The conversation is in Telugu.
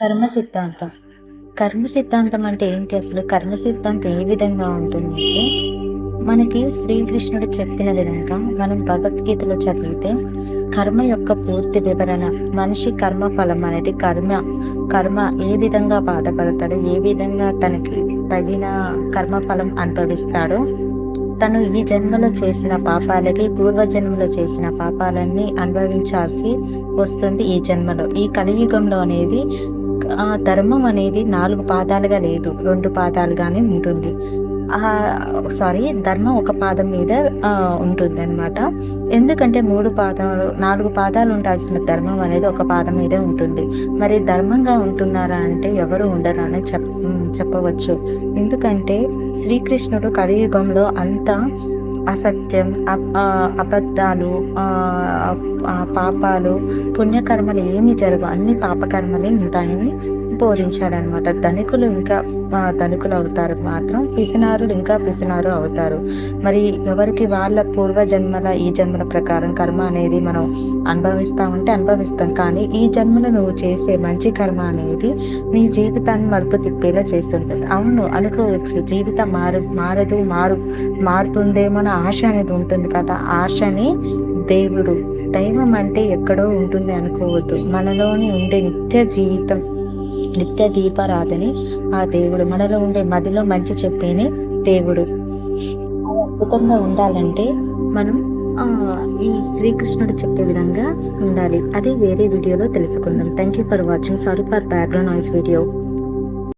కర్మ సిద్ధాంతం. కర్మ సిద్ధాంతం అంటే ఏంటి? అసలు కర్మ సిద్ధాంతం ఏ విధంగా ఉంటుంది అంటే మనకి శ్రీకృష్ణుడు చెప్పిన విధంగా మనం భగవద్గీతలో చదివితే కర్మ యొక్క పూర్తి వివరణ మనిషి కర్మ ఫలం అనేది కర్మ కర్మ ఏ విధంగా బాధపడతాడు ఏ విధంగా తనకి తగిన కర్మ ఫలం అనుభవిస్తాడో తను ఈ జన్మలో చేసిన పాపాలకి పూర్వజన్మలో చేసిన పాపాలన్నీ అనుభవించాల్సి వస్తుంది ఈ జన్మలో. ఈ కలియుగంలో అనేది ఆ ధర్మం అనేది నాలుగు పాదాలుగా లేదు రెండు పాదాలుగానే ఉంటుంది. సారీ ధర్మం ఒక పాదం మీద ఉంటుంది అనమాట ఎందుకంటే మూడు పాదాలు నాలుగు పాదాలు ఉండాల్సిన ధర్మం అనేది ఒక పాదం మీదే ఉంటుంది. మరి ధర్మంగా ఉంటున్నారా అంటే ఎవరు ఉండరు అని చెప్ చెప్పవచ్చు. ఎందుకంటే శ్రీకృష్ణుడు కలియుగంలో అంత అసత్యం అబద్ధాలు పాపాలు పుణ్యకర్మలు ఏమి జరగవు. అన్ని పాపకర్మలే ఉంటాయని బోధించాడనమాట. ధనికులు ఇంకా ధనికులు అవుతారు మాత్రం. పిసినారులు ఇంకా పిసినారు అవుతారు. మరి ఎవరికి వాళ్ళ పూర్వ జన్మల ఈ జన్మల ప్రకారం కర్మ అనేది మనం అనుభవిస్తామంటే అనుభవిస్తాం. కానీ ఈ జన్మలో నువ్వు చేసే మంచి కర్మ అనేది నీ జీవితాన్ని మలుపు తిప్పేలా చేస్తుంది. అవును అనుకోవచ్చు జీవితం మారు మారదు మారు మారుతుందేమో ఆశ అనేది ఉంటుంది కదా. ఆశని దేవుడు దైవం అంటే ఎక్కడో ఉంటుంది అనుకోవద్దు. మనలోని ఉండే నిత్య జీవితం నిత్య దీపారాధని ఆ దేవుడు. మనలో ఉండే మదిలో మంచి చెప్పేనే దేవుడు. అద్భుతంగా ఉండాలంటే మనం ఈ శ్రీకృష్ణుడు చెప్పే విధంగా ఉండాలి. అది వేరే వీడియోలో తెలుసుకుందాం. Thank you for watching sorry for background noise video